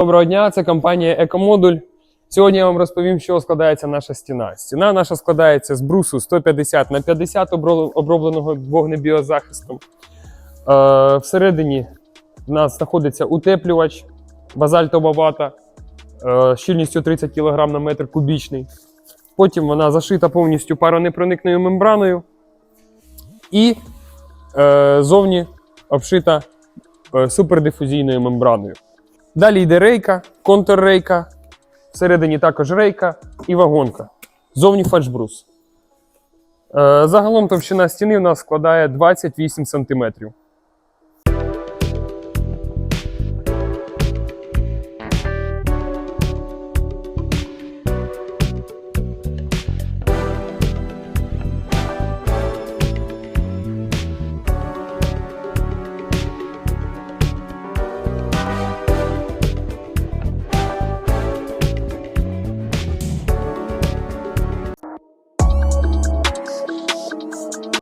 Доброго дня, це компанія Екомодуль. Сьогодні я вам розповім, чого складається наша стіна. Стіна наша складається з брусу 150 на 50 обробленого вогнебіозахистом. Е, всередині в нас знаходиться утеплювач, базальтова вата е, щільністю 30 кг на метр кубічний. Потім вона зашита повністю паронепроникною мембраною і е, зовні обшита е, супердифузійною мембраною. Далі йде рейка, контррейка, всередині також рейка і вагонка. Зовні фальшбрус. Е, загалом товщина стіни у нас складає 28 см.